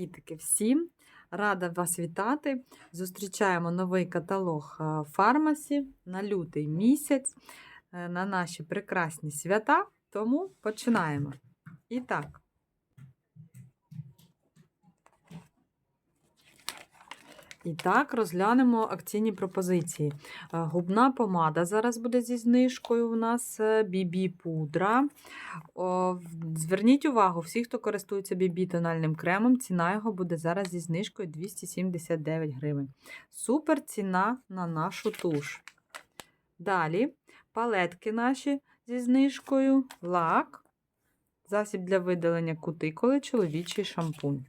Привітики всім! Рада вас вітати. Зустрічаємо новий каталог е, фармасі на лютий місяць, е, на наші прекрасні свята. Тому починаємо. І так. І так, розглянемо акційні пропозиції. Е, Губна помада зараз буде зі знижкою у нас BB пудра. Зверніть увагу, всі, хто користується BB тональним кремом, ціна його буде зараз зі знижкою 279 гривень. Супер ціна на нашу туш. Далі палетки наші зі знижкою, лак, засіб для видалення кутикули, чоловічий шампунь.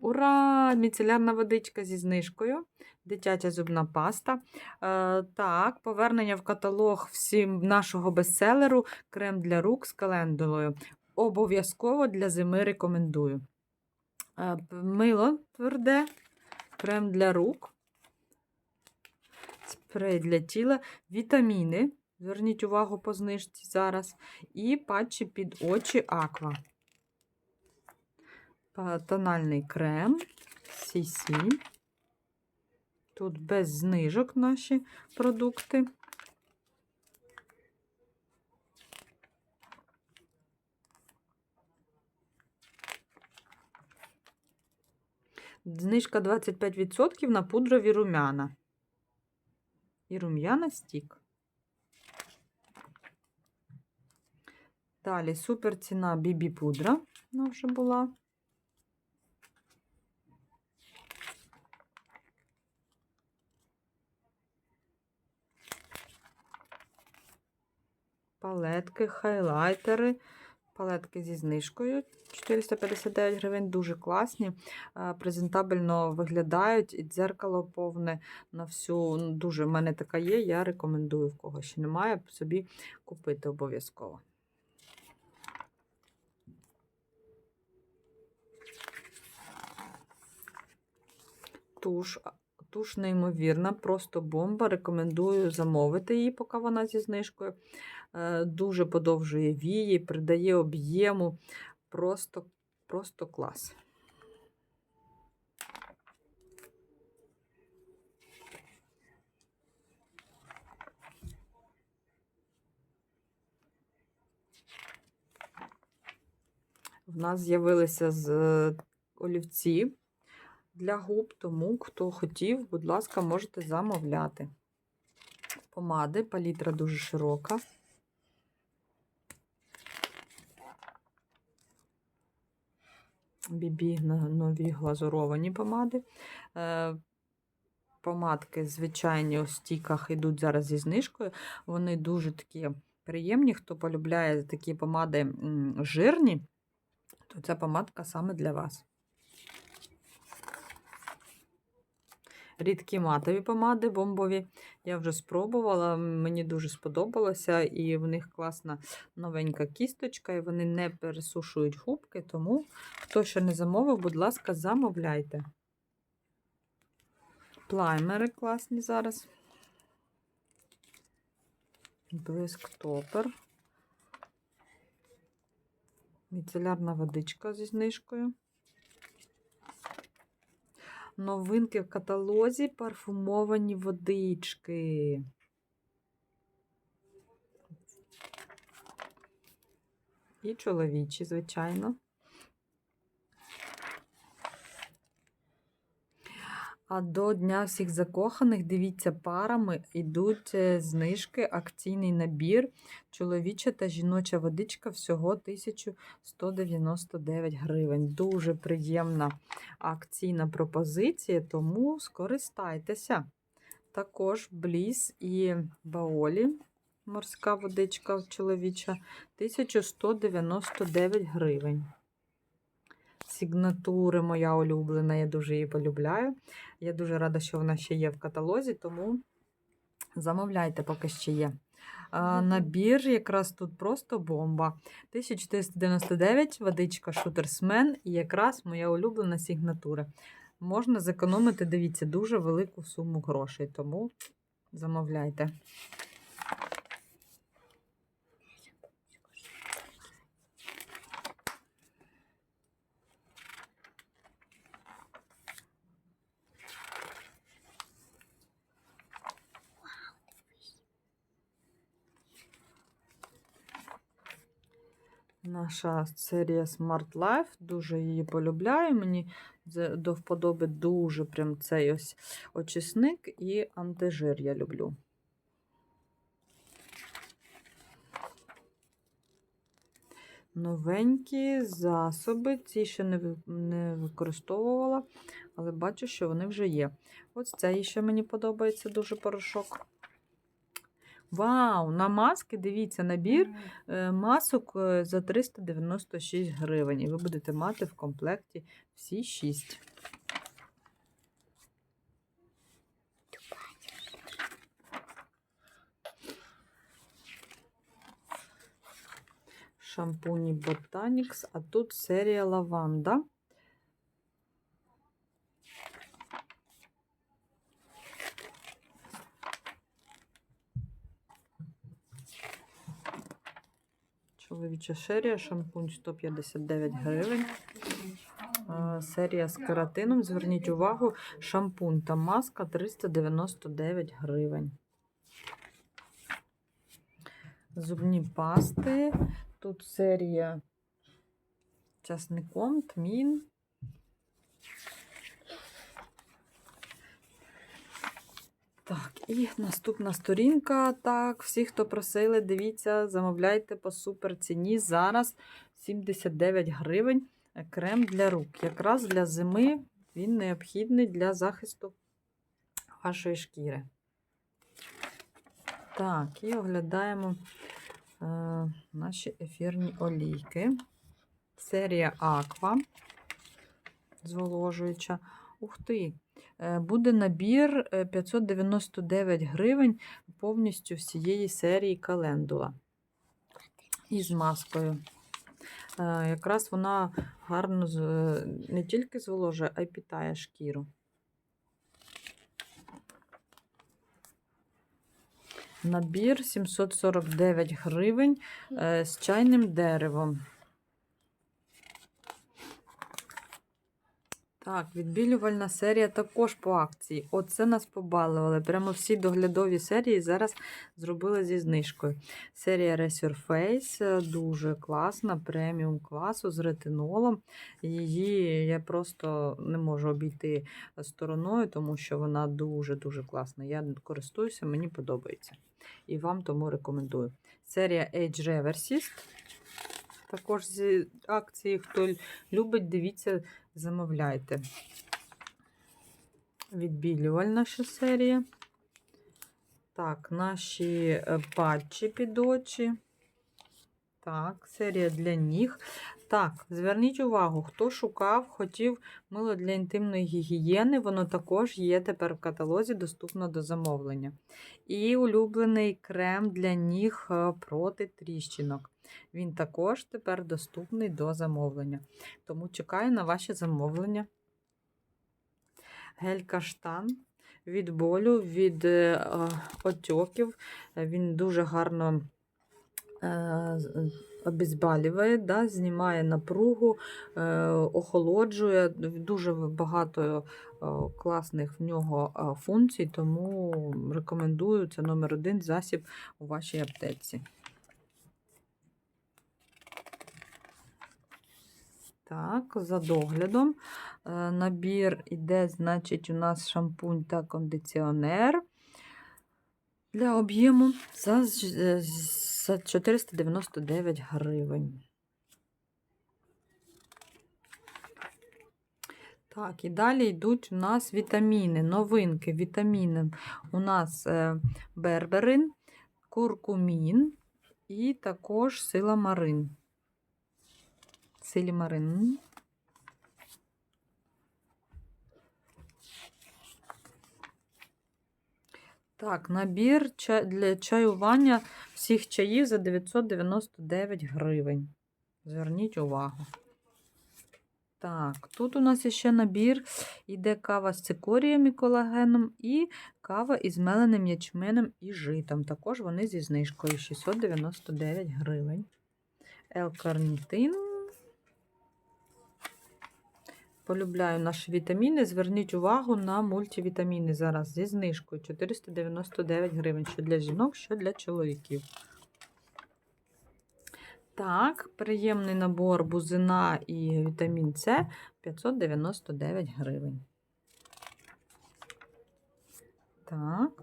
Ура! Міцелярна водичка зі знижкою, дитяча зубна паста. Е, так, повернення в каталог всім нашого бестселеру крем для рук з календулою. Обов'язково для зими рекомендую. Е, мило тверде, крем для рук, спрей для тіла, вітаміни. Зверніть увагу по знижці зараз. І патчі під очі Аква. Тональний крем CC. Тут без знижок наші продукти. Знижка 25% на пудрові румяна. І рум'яна стік. Далі супер ціна BB пудра. Вона вже була. Палетки, хайлайтери, палетки зі знижкою 459 гривень, дуже класні, е, презентабельно виглядають, і дзеркало повне на всю. ну, Дуже в мене така є, я рекомендую, в кого ще немає, собі купити обов'язково. Туш. Туш неймовірна, просто бомба. Рекомендую замовити її, поки вона зі знижкою. Е, Дуже подовжує вії, придає об'єму. Просто, просто клас. В нас з'явилися з е, олівці для губ, тому хто хотів, будь ласка, можете замовляти. Помади, палітра дуже широка. Бібі нові глазуровані помади. Е, Помадки звичайні у стіках йдуть зараз зі знижкою. Вони дуже такі приємні. Хто полюбляє такі помади жирні, то ця помадка саме для вас. Рідкі матові помади бомбові. Я вже спробувала, мені дуже сподобалося, і в них класна новенька кісточка, і вони не пересушують губки, тому хто ще не замовив, будь ласка, замовляйте. Плаймери класні зараз. Блиск топер. Міцелярна водичка зі знижкою. Новинки в каталозі парфумовані водички. І чоловічі, звичайно. А до Дня всіх закоханих, дивіться, парами йдуть е, знижки, акційний набір, чоловіча та жіноча водичка всього 1199 гривень. Дуже приємна акційна пропозиція, тому скористайтеся. Також Бліс і Баолі, морська водичка чоловіча, 1199 гривень. Сігнатури моя улюблена, я дуже її полюбляю. Я дуже рада, що вона ще є в каталозі, тому замовляйте, поки ще є. А, набір якраз тут просто бомба. 1499 водичка Шутерсмен і якраз моя улюблена сігнатура. Можна зекономити, дивіться, дуже велику суму грошей, тому замовляйте. Наша серія Smart Life. Дуже її полюбляю. Мені до вподоби дуже прям цей ось очисник і антижир я люблю. Новенькі засоби. Ці ще не, не використовувала, але бачу, що вони вже є. Ось цей ще мені подобається дуже порошок. Вау! На маски, дивіться, набір е, масок е, за 396 гривень. І ви будете мати в комплекті всі 6. Шампуні Botanix, а тут серія лаванда. Чоловіча серія, шампунь 159 гривень. Серія з каратином. Зверніть увагу, шампунь та маска 399 гривень. Зубні пасти. Тут серія часником, тмін. Так, і наступна сторінка. Так, всі, хто просили, дивіться, замовляйте по супер ціні. Зараз 79 гривень крем для рук. Якраз для зими він необхідний для захисту вашої шкіри. Так, і оглядаємо е, наші ефірні олійки. Серія Аква зволожуюча. Ух ти! Е, Буде набір е, 599 гривень повністю всієї серії календула. Із маскою. Е, Якраз вона гарно е, не тільки зволожує, а й питає шкіру. Набір 749 гривень е, з чайним деревом. Так, відбілювальна серія також по акції. Оце нас побалували. Прямо всі доглядові серії зараз зробили зі знижкою. Серія Resurface е, дуже класна, преміум класу з ретинолом. Її я просто не можу обійти стороною, тому що вона дуже-дуже класна. Я користуюся, мені подобається. І вам тому рекомендую. Серія Age Reversist. Також з акції, хто любить, дивіться, замовляйте. Відбілювальна ще серія. Так, наші е, патчі під очі. Так, серія для ніг. Так, зверніть увагу, хто шукав, хотів мило для інтимної гігієни, воно також є тепер в каталозі, доступно до замовлення. І улюблений крем для ніг е, проти тріщинок. Він також тепер доступний до замовлення. Тому чекаю на ваші замовлення. Гель каштан від болю, від е, е, отьоків. Він дуже гарно обезболює, да, знімає напругу, е, охолоджує. Дуже багато е, класних в нього е, функцій, тому рекомендую це номер один засіб у вашій аптеці. Так, за доглядом. Набір іде, значить, у нас шампунь та кондиціонер для об'єму за, е, за 499 гривень. Так, і далі йдуть у нас вітаміни, новинки вітаміни. У нас е, берберин, куркумін і також силамарин. Силімарин. Так, набір для чаювання всіх чаїв за 999 гривень. Зверніть увагу. Так, тут у нас ще набір. Іде кава з цикорієм і колагеном, і кава із меленим ячменем і житом. Також вони зі знижкою 699 гривень. L-карнітин. Полюбляю наші вітаміни. Зверніть увагу на мультивітаміни зараз зі знижкою 499 гривень. Що для жінок, що для чоловіків. Так, приємний набор бузина і вітамін С 599 гривень. Так,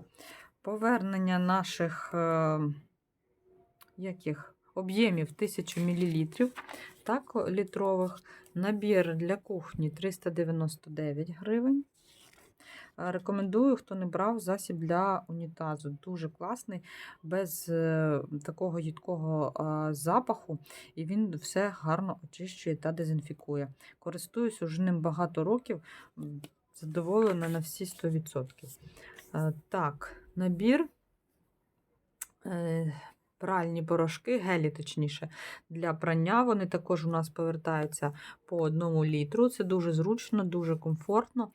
повернення наших е, яких об'ємів 1000 мл, так, літрових. Набір для кухні 399 гривень. Е, Рекомендую, хто не брав засіб для унітазу. Дуже класний, без е, такого їдкого е, запаху, і він все гарно очищує та дезінфікує. Користуюсь уже ним багато років, задоволена на всі 100%. Е, Так, набір. Пральні порошки, гелі, точніше, для прання. Вони також у нас повертаються по одному літру. Це дуже зручно, дуже комфортно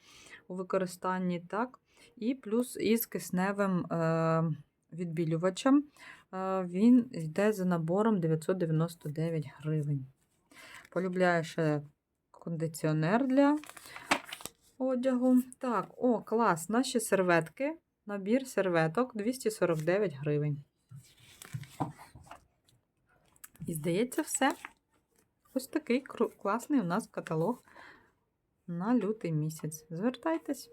у використанні. так. І плюс із кисневим е, відбілювачем. Е, він йде за набором 999 гривень. Полюбляю ще кондиціонер для одягу. Так, о, клас! Наші серветки. Набір серветок 249 гривень. І здається, все. Ось такий класний у нас каталог на лютий місяць. Звертайтесь.